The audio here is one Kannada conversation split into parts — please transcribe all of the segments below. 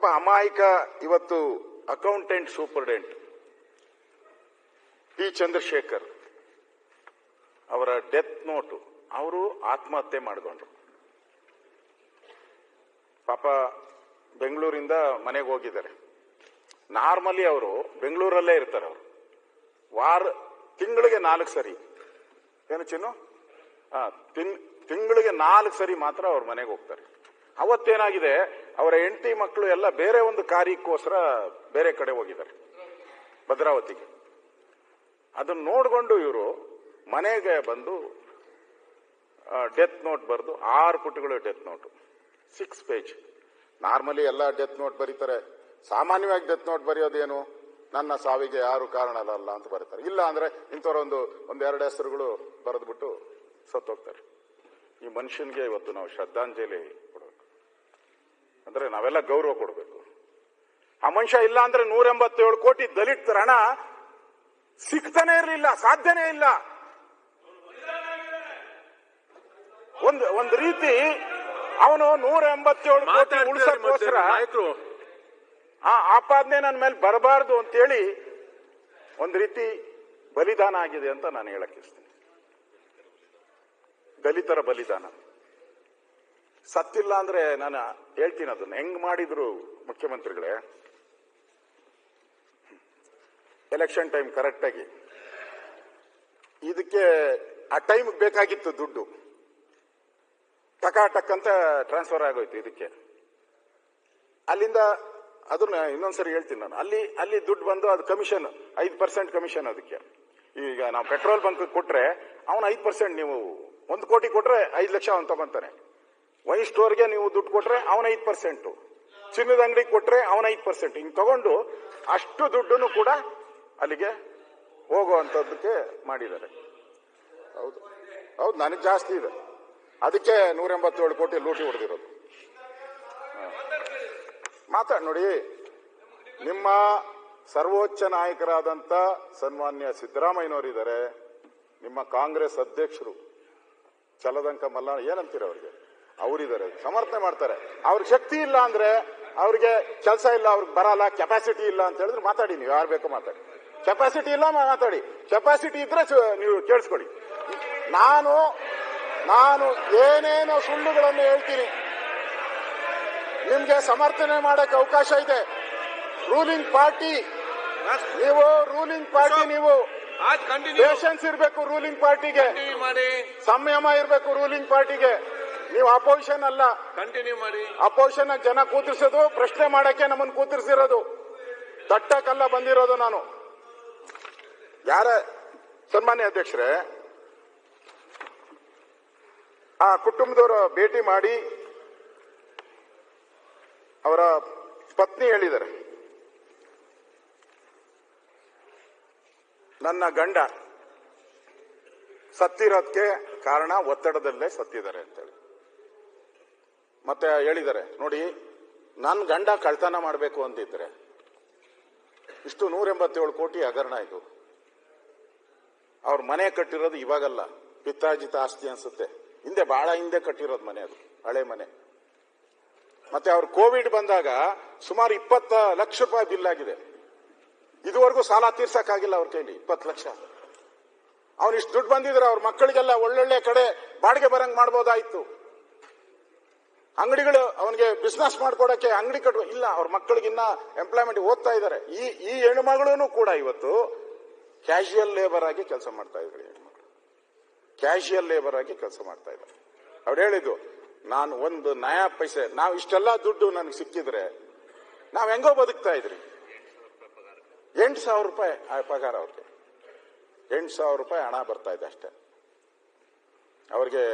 ಪಾಪ ಅಮಾಯಕ, ಇವತ್ತು ಅಕೌಂಟೆಂಟ್ ಸೂಪರ್ಡೆಂಟ್ ಪಿ. ಚಂದ್ರಶೇಖರ್ ಅವರ ಡೆತ್ ನೋಟು ಅವರು ಆತ್ಮಹತ್ಯೆ ಮಾಡಿಕೊಂಡ್ರು. ಪಾಪ ಬೆಂಗಳೂರಿಂದ ಮನೆಗೆ ಹೋಗಿದ್ದಾರೆ. ನಾರ್ಮಲಿ ಅವರು ಬೆಂಗಳೂರಲ್ಲೇ ಇರ್ತಾರೆ ಅವರು. ವಾರ, ತಿಂಗಳಿಗೆ ನಾಲ್ಕು ಸರಿ. ಏನು ಚಿನ್ನು? ತಿಂಗಳಿಗೆ ನಾಲ್ಕು ಸರಿ ಮಾತ್ರ ಅವ್ರ ಮನೆಗೆ ಹೋಗ್ತಾರೆ. ಅವತ್ತೇನಾಗಿದೆ? ಅವರ ಹೆಂಡತಿ ಮಕ್ಕಳು ಎಲ್ಲ ಬೇರೆ ಒಂದು ಕಾರ್ಯಕ್ಕೋಸ್ಕರ ಬೇರೆ ಕಡೆ ಹೋಗಿದ್ದಾರೆ. ಭದ್ರಾವತಿಗೆ. ಅದನ್ನ ನೋಡಿಕೊಂಡು ಇವರು ಮನೆಗೆ ಬಂದು ಡೆತ್ ನೋಟ್ ಬರೆದು, ಆರು ಪುಟಗಳು death note six page normally ಎಲ್ಲ ಡೆತ್ ನೋಟ್ ಬರೀತಾರೆ. ಸಾಮಾನ್ಯವಾಗಿ ಡೆತ್ ನೋಟ್ ಬರೆಯೋದೇನು? ನನ್ನ ಸಾವಿಗೆ ಯಾರು ಕಾರಣ ಅಲ್ಲ ಅಂತ ಬರೀತಾರೆ. ಇಲ್ಲ ಅಂದ್ರೆ ಇಂಥವ್ರೊಂದು ಒಂದೆರಡು ಹೆಸರುಗಳು ಬರೆದ್ಬಿಟ್ಟು ಸತ್ತೋಗ್ತಾರೆ. ಈ ಮನುಷ್ಯನಿಗೆ ಇವತ್ತು ನಾವು ಶ್ರದ್ಧಾಂಜಲಿ ಅಂದ್ರೆ ನಾವೆಲ್ಲ ಗೌರವ ಕೊಡಬೇಕು. ಆ ಮನುಷ್ಯ ಇಲ್ಲ ಅಂದ್ರೆ ನೂರ ಎಂಬತ್ತೇಳು ಕೋಟಿ ದಲಿತರ ಹಣ ಸಿಗ್ತಾನೆ ಇರಲಿಲ್ಲ ಸಾಧ್ಯನೇ ಇಲ್ಲ. ಒಂದು ಒಂದು ರೀತಿ ಅವನು ನೂರ ಎಂಬತ್ತೇಳು ಕೋಟಿ ಉಳಿಸಕ್ಕೋಸ್ಕರ ನಾಯಕರು. ಆ ಆಪಾದನೆ ನನ್ನ ಮೇಲೆ ಬರಬಾರದು ಅಂತೇಳಿ ಒಂದು ರೀತಿ ಬಲಿದಾನ ಆಗಿದೆ ಅಂತ ನಾನು ಹೇಳಕ್ ಇಸ್ತೀನಿ ದಲಿತರ ಬಲಿದಾನ. ಸತ್ತಿಲ್ಲ ಅಂದ್ರೆ ನಾನು ಹೇಳ್ತೀನಿ ಅದನ್ನ. ಹೆಂಗ್ ಮಾಡಿದ್ರು ಮುಖ್ಯಮಂತ್ರಿಗಳೇ? ಎಲೆಕ್ಷನ್ ಟೈಮ್ ಕರೆಕ್ಟ್ ಆಗಿ. ಇದಕ್ಕೆ ಆ ಟೈಮ್ ಬೇಕಾಗಿತ್ತು ದುಡ್ಡು. ಟಕ ಟಕ್ ಅಂತ ಟ್ರಾನ್ಸ್ಫರ್ ಆಗೋಯ್ತು ಇದಕ್ಕೆ. ಅಲ್ಲಿಂದ ಅದನ್ನ ಇನ್ನೊಂದ್ಸರಿ ಹೇಳ್ತೀನಿ ನಾನು. ಅಲ್ಲಿ ಅಲ್ಲಿ ದುಡ್ಡು ಬಂದು ಅದು ಕಮಿಷನ್ ಐದು ಪರ್ಸೆಂಟ್ ಕಮಿಷನ್ ಅದಕ್ಕೆ. ಈಗ ನಾವು ಪೆಟ್ರೋಲ್ ಬಂಕ್ ಕೊಟ್ರೆ ಅವನು ಐದು ಪರ್ಸೆಂಟ್ ನೀವು, ಒಂದು ಕೋಟಿ ಕೊಟ್ರೆ ಐದು ಲಕ್ಷ ಅವನು ತಗೊಂತಾನೆ. ವೈನ್ ಸ್ಟೋರ್ಗೆ ನೀವು ದುಡ್ಡು ಕೊಟ್ರೆ ಅವನ ಐದು ಪರ್ಸೆಂಟು ಚಿನ್ನದ ಅಂಗಡಿಗೆ ಕೊಟ್ರೆ ಅವನ ಐದು ಪರ್ಸೆಂಟ್ ಹಿಂಗೆ ತಗೊಂಡು ಅಷ್ಟು ದುಡ್ಡನ್ನು ಕೂಡ ಅಲ್ಲಿಗೆ ಹೋಗುವಂಥದ್ದಕ್ಕೆ ಮಾಡಿದ್ದಾರೆ. ಹೌದು. ಹೌದು, ನನಗೆ ಜಾಸ್ತಿ ಇದೆ. ಅದಕ್ಕೆ ನೂರ ಎಂಬತ್ತೇಳು ಕೋಟಿ ಲೂಟಿ ಹೊಡೆದಿರೋದು. ಮಾತಾಡಿ ನೋಡಿ. ನಿಮ್ಮ ಸರ್ವೋಚ್ಚ ನಾಯಕರಾದಂತ ಸನ್ಮಾನ್ಯ ಸಿದ್ದರಾಮಯ್ಯನವರಿದ್ದಾರೆ. ನಿಮ್ಮ ಕಾಂಗ್ರೆಸ್ ಅಧ್ಯಕ್ಷರು. ಚಲದಂಕ ಮಲ್ಲ ಏನಂತೀರ ಅವ್ರಿಗೆ? ಅವರಿದ್ದಾರೆ ಸಮರ್ಥನೆ ಮಾಡ್ತಾರೆ. ಅವ್ರ ಶಕ್ತಿ ಇಲ್ಲ ಅಂದ್ರೆ ಅವ್ರಿಗೆ ಕೆಲಸ ಇಲ್ಲ ಅವ್ರಿಗೆ ಬರಲ್ಲ ಕೆಪಾಸಿಟಿ ಇಲ್ಲ ಅಂತ ಹೇಳಿದ್ರೆ ಮಾತಾಡಿ ನೀವು ಯಾರು ಬೇಕೋ ಮಾತಾಡಿ. ಕೆಪಾಸಿಟಿ ಇಲ್ಲ ಮಾತಾಡಿ. ಕೆಪಾಸಿಟಿ ಇದ್ರೆ ನೀವು ಕೇಳಿಸ್ಕೊಳ್ಳಿ. ನಾನು ನಾನು ಏನೇನೋ ಸುಳ್ಳುಗಳನ್ನು ಹೇಳ್ತೀನಿ. ನಿಮ್ಗೆ ಸಮರ್ಥನೆ ಮಾಡಕ್ಕೆ ಅವಕಾಶ ಇದೆ. ರೂಲಿಂಗ್ ಪಾರ್ಟಿ ನೀವು ರೂಲಿಂಗ್ ಪಾರ್ಟಿ ನೀವು ಪೇಷನ್ಸ್ ಇರಬೇಕು ರೂಲಿಂಗ್ ಪಾರ್ಟಿಗೆ ಸಂಯಮ ಇರಬೇಕು ರೂಲಿಂಗ್ ಪಾರ್ಟಿಗೆ ನೀವು ಅಪೋಸಿಷನ್ ಅಲ್ಲ. ಕಂಟಿನ್ಯೂ ಮಾಡಿ. ಅಪೋಸಿಷನ್ ಜನ ಕೂತಿರ್ಸೋದು ಪ್ರಶ್ನೆ ಮಾಡಕ್ಕೆ ನಮ್ಮನ್ನು ಕೂತಿರ್ಸಿರೋದು. ತಟ್ಟಕಲ್ಲ ಬಂದಿರೋದು ನಾನು. ಯಾರ ಸನ್ಮಾನ್ಯ ಅಧ್ಯಕ್ಷರೇ? ಆ ಕುಟುಂಬದವರ ಭೇಟಿ ಮಾಡಿ ಅವರ ಪತ್ನಿ ಹೇಳಿದ್ದಾರೆ. ನನ್ನ ಗಂಡ ಸತ್ತಿರೋದಕ್ಕೆ ಕಾರಣ ಒತ್ತಡದಲ್ಲೇ ಸತ್ತಿದ್ದಾರೆ ಅಂತೇಳಿ. ಮತ್ತೆ ಹೇಳಿದ್ದಾರೆ, ನೋಡಿ ನನ್ನ ಗಂಡ ಕಳ್ತನ ಮಾಡಬೇಕು ಅಂತಿದ್ರೆ ಇಷ್ಟು ನೂರ ಎಂಬತ್ತೇಳು ಕೋಟಿ ಹಗರಣ ಇದು. ಅವ್ರ ಮನೆ ಕಟ್ಟಿರೋದು ಇವಾಗಲ್ಲ ಪಿತ್ತಾಜಿತ ಆಸ್ತಿ ಅನ್ಸುತ್ತೆ. ಹಿಂದೆ ಬಹಳ ಹಿಂದೆ ಕಟ್ಟಿರೋದು ಮನೆ ಅದು, ಹಳೆ ಮನೆ. ಮತ್ತೆ ಅವ್ರು ಕೋವಿಡ್ ಬಂದಾಗ ಸುಮಾರು ಇಪ್ಪತ್ತ ಲಕ್ಷ ರೂಪಾಯಿ ಬಿಲ್ ಆಗಿದೆ ಇದುವರೆಗೂ ಸಾಲ ತೀರ್ಸಕ್ಕಾಗಿಲ್ಲ ಅವ್ರ ಕೈಲಿ, ಇಪ್ಪತ್ತು ಲಕ್ಷ. ಅವ್ನು ಇಷ್ಟು ದುಡ್ಡು ಬಂದಿದ್ರೆ ಅವ್ರ ಮಕ್ಕಳಿಗೆಲ್ಲ ಒಳ್ಳೊಳ್ಳೆ ಕಡೆ ಬಾಡಿಗೆ ಬರಂಗ್ ಮಾಡ್ಬೋದಾಯ್ತು. ಅಂಗಡಿಗಳು ಅವನಿಗೆ ಬಿಸ್ನೆಸ್ ಮಾಡ್ಕೊಡಕ್ಕೆ ಅಂಗಡಿ ಕಟ್ಟುವ ಇಲ್ಲ, ಅವ್ರ ಮಕ್ಕಳಿಗಿನ್ನ ಎಂಪ್ಲಾಯ್ಮೆಂಟ್ ಓದ್ತಾ ಇದ್ದಾರೆ ಈ ಈ ಹೆಣ್ಮಗಳೂ ಕೂಡ ಇವತ್ತು ಕ್ಯಾಶುಯಲ್ ಲೇಬರ್ ಆಗಿ ಕೆಲಸ ಮಾಡ್ತಾ ಇದ್ದಾರೆ ಹೆಣ್ಮಕ್ಳು. ಕ್ಯಾಶುಯಲ್ ಲೇಬರ್ ಆಗಿ ಕೆಲಸ ಮಾಡ್ತಾ ಇದ್ದಾರೆ ಅವ್ರು ಹೇಳಿದ್ದು, ನಾನು ಒಂದು ನಯಾ ಪೈಸೆ, ನಾವು ಇಷ್ಟೆಲ್ಲ ದುಡ್ಡು ನನಗೆ ಸಿಕ್ಕಿದ್ರೆ ನಾವ್ ಹೆಂಗೋ ಬದುಕ್ತಾ ಇದ್ರಿ. ಎಂಟು ಸಾವಿರ ರೂಪಾಯಿ ಪಗಾರ ಅವ್ರಿಗೆ. ಎಂಟು ಸಾವಿರ ರೂಪಾಯಿ ಹಣ ಬರ್ತಾ ಇದೆ ಅಷ್ಟೇ. ಅವ್ರಿಗೆ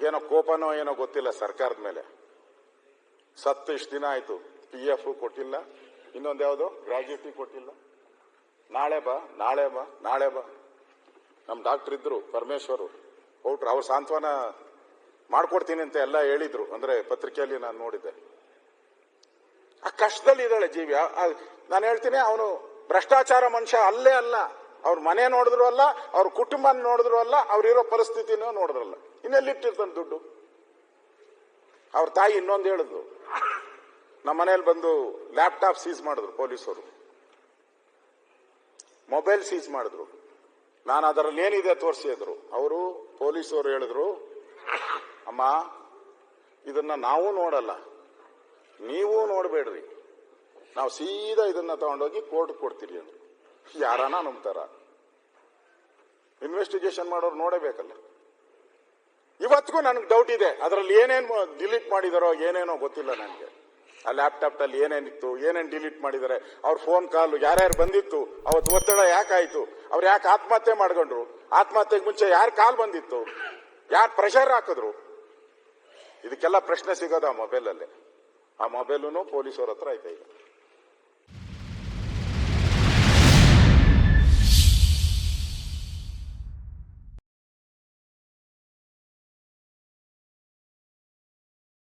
ಏನೋ ಕೋಪನೋ ಏನೋ ಗೊತ್ತಿಲ್ಲ ಸರ್ಕಾರದ ಮೇಲೆ. ಸತ್ತು ಇಷ್ಟು ದಿನ ಆಯ್ತು. ಪಿ ಎಫ್ ಕೊಟ್ಟಿಲ್ಲ. ಇನ್ನೊಂದು ಯಾವುದು? ಗ್ರಾಜ್ಯುಟಿ ಕೊಟ್ಟಿಲ್ಲ. ನಾಳೆ ಬಾ ನಾಳೆ ಬಾ ನಾಳೆ ಬಾ. ನಮ್ಮ ಡಾಕ್ಟರ್ ಇದ್ರು, ಪರಮೇಶ್ವರು. ಔಟ್ರು ಅವ್ರು ಸಾಂತ್ವನ ಮಾಡ್ಕೊಡ್ತೀನಿ ಅಂತ ಎಲ್ಲ ಹೇಳಿದ್ರು. ಅಂದ್ರೆ ಪತ್ರಿಕೆಯಲ್ಲಿ ನಾನು ನೋಡಿದ್ದೆ. ಆ ಕಷ್ಟದಲ್ಲಿ ಇದ್ದಾಳೆ ಜೀವಿ ನಾನು ಹೇಳ್ತೀನಿ, ಅವನು ಭ್ರಷ್ಟಾಚಾರ ಮನುಷ್ಯ ಅಲ್ಲೇ ಅಲ್ಲ. ಅವ್ರ ಮನೆ ನೋಡಿದ್ರು ಅಲ್ಲ, ಅವ್ರ ಕುಟುಂಬ ನೋಡಿದ್ರು ಅಲ್ಲ ಅವ್ರಿರೋ ಪರಿಸ್ಥಿತಿನೂ ನೋಡಿದ್ರಲ್ಲ. ಇನ್ನೆಲ್ಲಿಟ್ಟಿರ್ತಾನೆ ದುಡ್ಡು? ಅವ್ರ ತಾಯಿ ಇನ್ನೊಂದು ಹೇಳಿದ್ರು ನಮ್ಮ ಮನೇಲಿ ಬಂದು ಲ್ಯಾಪ್ಟಾಪ್ ಸೀಸ್ ಮಾಡಿದ್ರು ಪೊಲೀಸರು. ಮೊಬೈಲ್ ಸೀಸ್ ಮಾಡಿದ್ರು. ನಾನು ಅದರಲ್ಲಿ ಏನಿದೆ ತೋರಿಸಿದ್ರು ಅವರು ಪೊಲೀಸರು ಹೇಳಿದ್ರು, ಅಮ್ಮ, ಇದನ್ನ ನಾವು ನೋಡಲ್ಲ. ನೀವು ನೋಡಬೇಡ್ರಿ. ನಾವು ಸೀದಾ ಇದನ್ನ ತಗೊಂಡೋಗಿ ಕೋರ್ಟ್ ಕೊಡ್ತೀರಿ ಅಂದ್ರು. ಯಾರನ ನಂಬ್ತಾರ? ಇನ್ವೆಸ್ಟಿಗೇಷನ್ ಮಾಡೋರು ನೋಡಬೇಕಲ್ಲ ಇವತ್ತಿಗೂ ನನಗೆ ಡೌಟ್ ಇದೆ. ಅದರಲ್ಲಿ ಏನೇನು ಡಿಲೀಟ್ ಮಾಡಿದಾರೋ ಏನೇನೋ ಗೊತ್ತಿಲ್ಲ ನನಗೆ. ಆ ಲ್ಯಾಪ್ಟಾಪ್ ಅಲ್ಲಿ ಏನೇನಿತ್ತು, ಏನೇನು ಡಿಲೀಟ್ ಮಾಡಿದ್ದಾರೆ ಅವ್ರ ಫೋನ್ ಕಾಲ್ ಯಾರ್ಯಾರು ಬಂದಿತ್ತು, ಅವತ್ತು ಒತ್ತಡ ಯಾಕಾಯಿತು, ಅವ್ರು ಯಾಕೆ ಆತ್ಮಹತ್ಯೆ ಮಾಡ್ಕೊಂಡ್ರು, ಆತ್ಮಹತ್ಯೆಗೆ ಮುಂಚೆ ಯಾರು ಕಾಲ್ ಬಂದಿತ್ತು, ಯಾರು ಪ್ರೆಷರ್ ಹಾಕಿದ್ರು? ಇದಕ್ಕೆಲ್ಲ ಪ್ರಶ್ನೆ ಸಿಗೋದು ಆ ಮೊಬೈಲಲ್ಲಿ ಆ ಮೊಬೈಲು ಪೊಲೀಸರ ಹತ್ರ ಐತೆ ಈಗ.